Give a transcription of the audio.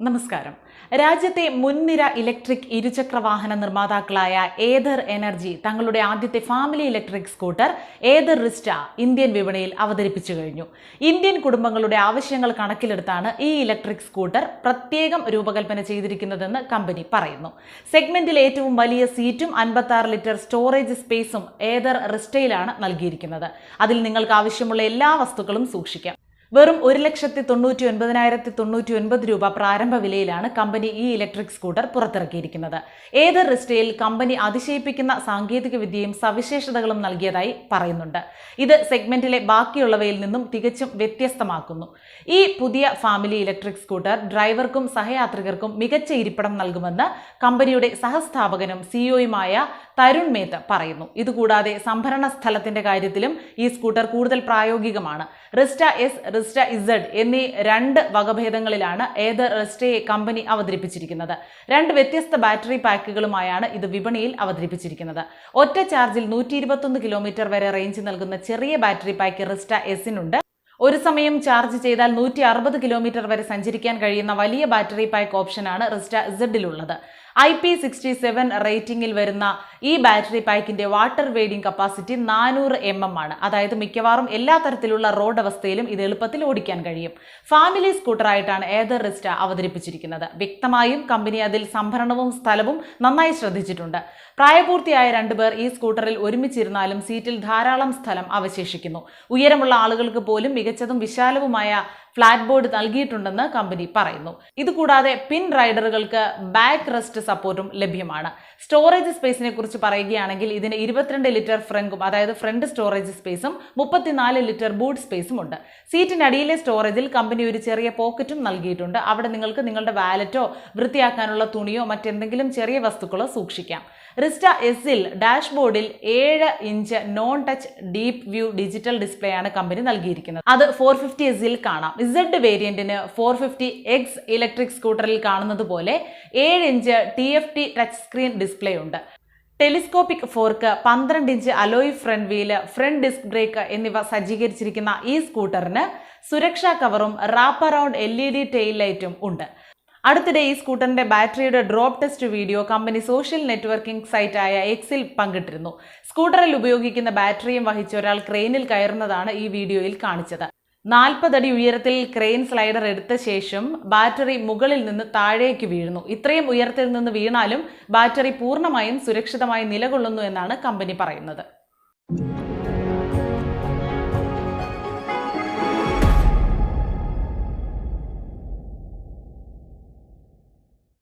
നമസ്കാരം. രാജ്യത്തെ മുൻനിര ഇലക്ട്രിക് ഇരുചക്ര വാഹന നിർമ്മാതാക്കളായ ഏതർ എനർജി തങ്ങളുടെ ആദ്യത്തെ family electric scooter Ather Rizta Indian വിപണിയിൽ അവതരിപ്പിച്ചു കഴിഞ്ഞു. ഇന്ത്യൻ കുടുംബങ്ങളുടെ ആവശ്യങ്ങൾ കണക്കിലെടുത്താണ് ഈ ഇലക്ട്രിക് സ്കൂട്ടർ പ്രത്യേകം രൂപകൽപ്പന ചെയ്തിരിക്കുന്നതെന്ന് കമ്പനി പറയുന്നു. സെഗ്മെന്റിൽ ഏറ്റവും വലിയ സീറ്റും അൻപത്തി ലിറ്റർ സ്റ്റോറേജ് സ്പേസും ഏതർ റിസ്റ്റയിലാണ് നൽകിയിരിക്കുന്നത്. അതിൽ നിങ്ങൾക്ക് ആവശ്യമുള്ള എല്ലാ വസ്തുക്കളും സൂക്ഷിക്കാം. വെറും ഒരു ലക്ഷത്തി തൊണ്ണൂറ്റി ഒൻപതിനായിരത്തി തൊണ്ണൂറ്റി ഒൻപത് രൂപ പ്രാരംഭ വിലയിലാണ് കമ്പനി ഈ ഇലക്ട്രിക് സ്കൂട്ടർ പുറത്തിറക്കിയിരിക്കുന്നത്. ഏത് റിസ്റ്റയിൽ കമ്പനി അതിശയിപ്പിക്കുന്ന സാങ്കേതിക വിദ്യയും സവിശേഷതകളും നൽകിയതായി പറയുന്നുണ്ട്. ഇത് സെഗ്മെന്റിലെ ബാക്കിയുള്ളവയിൽ നിന്നും തികച്ചും വ്യത്യസ്തമാക്കുന്നു. ഈ പുതിയ ഫാമിലി ഇലക്ട്രിക് സ്കൂട്ടർ ഡ്രൈവർക്കും സഹയാത്രികർക്കും മികച്ച ഇരിപ്പിടം നൽകുമെന്ന് കമ്പനിയുടെ സഹസ്ഥാപകനും സിഇഒയുമായ തരുൺ മേത്ത് പറയുന്നു. ഇതുകൂടാതെ സംഭരണ സ്ഥലത്തിന്റെ കാര്യത്തിലും ഈ സ്കൂട്ടർ കൂടുതൽ പ്രായോഗികമാണ്. റിസ്റ്റ എസ് റിസ്റ്റ ഇസഡ് എന്നീ രണ്ട് വകഭേദങ്ങളിലാണ് ഏത് റിസ്റ്റയെ കമ്പനി അവതരിപ്പിച്ചിരിക്കുന്നത്. രണ്ട് വ്യത്യസ്ത ബാറ്ററി പാക്കുകളുമായാണ് ഇത് വിപണിയിൽ അവതരിപ്പിച്ചിരിക്കുന്നത്. ഒറ്റ ചാർജിൽ നൂറ്റി ഇരുപത്തൊന്ന് കിലോമീറ്റർ വരെ റേഞ്ച് നൽകുന്ന ചെറിയ ബാറ്ററി പാക്ക് റിസ്റ്റ എസിനുണ്ട് ഒരു സമയം ചാർജ് ചെയ്താൽ നൂറ്റി അറുപത് കിലോമീറ്റർ വരെ സഞ്ചരിക്കാൻ കഴിയുന്ന വലിയ ബാറ്ററി പാക്ക് ഓപ്ഷനാണ് റിസ്റ്റ ഇസഡിലുള്ളത് ഐ പി സിക്സ്റ്റി സെവൻ റേറ്റിംഗിൽ വരുന്ന ഈ ബാറ്ററി പാക്കിന്റെ വാട്ടർ വെയ്ഡിംഗ് കപ്പാസിറ്റി നാനൂറ് എം എം ആണ്. അതായത് മിക്കവാറും എല്ലാ തരത്തിലുള്ള റോഡ് അവസ്ഥയിലും ഇത് എളുപ്പത്തിൽ ഓടിക്കാൻ കഴിയും. ഫാമിലി സ്കൂട്ടറായിട്ടാണ് ഏതർ റിസ്റ്റ അവതരിപ്പിച്ചിരിക്കുന്നത്. വ്യക്തമായും കമ്പനി അതിൽ സംഭരണവും സ്ഥലവും നന്നായി ശ്രദ്ധിച്ചിട്ടുണ്ട്. പ്രായപൂർത്തിയായ രണ്ടുപേർ ഈ സ്കൂട്ടറിൽ ഒരുമിച്ചിരുന്നാലും സീറ്റിൽ ധാരാളം സ്ഥലം അവശേഷിക്കുന്നു. ഉയരമുള്ള ആളുകൾക്ക് പോലും മികച്ചതും വിശാലവുമായ ഫ്ലാറ്റ് ബോർഡ് നൽകിയിട്ടുണ്ടെന്ന് കമ്പനി പറയുന്നു. ഇതുകൂടാതെ പിൻ റൈഡറുകൾക്ക് ബാക്ക് റെസ്റ്റ് സപ്പോർട്ടും ലഭ്യമാണ്. സ്റ്റോറേജ് സ്പേസിനെ കുറിച്ച് പറയുകയാണെങ്കിൽ ഇതിന് ഇരുപത്തിരണ്ട് ലിറ്റർ ഫ്രങ്കും അതായത് ഫ്രണ്ട് സ്റ്റോറേജ് സ്പേസും മുപ്പത്തിനാല് ലിറ്റർ ബൂട്ട് സ്പേസും ഉണ്ട്. സീറ്റിനടിയിലെ സ്റ്റോറേജിൽ കമ്പനി ഒരു ചെറിയ പോക്കറ്റും നൽകിയിട്ടുണ്ട്. അവിടെ നിങ്ങൾക്ക് നിങ്ങളുടെ വാലറ്റോ വൃത്തിയാക്കാനുള്ള തുണിയോ മറ്റെന്തെങ്കിലും ചെറിയ വസ്തുക്കളോ സൂക്ഷിക്കാം. റിസ്റ്റ എസിൽ ഡാഷ്ബോർഡിൽ ഏഴ് inch non touch deep view digital display ആണ് കമ്പനി നൽകിയിരിക്കുന്നത്. അത് ഫോർ ഫിഫ്റ്റി എസിൽ കാണാം. ഇസഡ് വേരിയന്റിന് ഫോർ ഫിഫ്റ്റി എക്സ് ഇലക്ട്രിക് സ്കൂട്ടറിൽ കാണുന്നത് പോലെ ഏഴ് inch T F T touch screen display ഉണ്ട്. ടെലിസ്കോപ്പിക് ഫോർക്ക് പന്ത്രണ്ട് inch alloy front wheel front disc brake എന്നിവ സജ്ജീകരിച്ചിരിക്കുന്ന ഈ സ്കൂട്ടറിന് സുരക്ഷാ കവറും wrap around L E D tail ലൈറ്റും ഉണ്ട്. അടുത്തിടെ ഈ സ്കൂട്ടറിന്റെ ബാറ്ററിയുടെ drop test video company social networking സൈറ്റായ എക്സിൽ പങ്കിട്ടിരുന്നു. സ്കൂട്ടറിൽ ഉപയോഗിക്കുന്ന ബാറ്ററിയും വഹിച്ച ഒരാൾ ക്രെയിനിൽ കയറുന്നതാണ് ഈ വീഡിയോയിൽ കാണിച്ചത്. നാൽപ്പതടി ഉയരത്തിൽ ക്രെയിൻ സ്ലൈഡർ എടുത്ത ശേഷം ബാറ്ററി മുകളിൽ നിന്ന് താഴേക്ക് വീഴുന്നു. ഇത്രയും ഉയരത്തിൽ നിന്ന് വീണാലും ബാറ്ററി പൂർണമായും സുരക്ഷിതമായി നിലകൊള്ളുന്നു എന്നാണ് കമ്പനി പറയുന്നത്.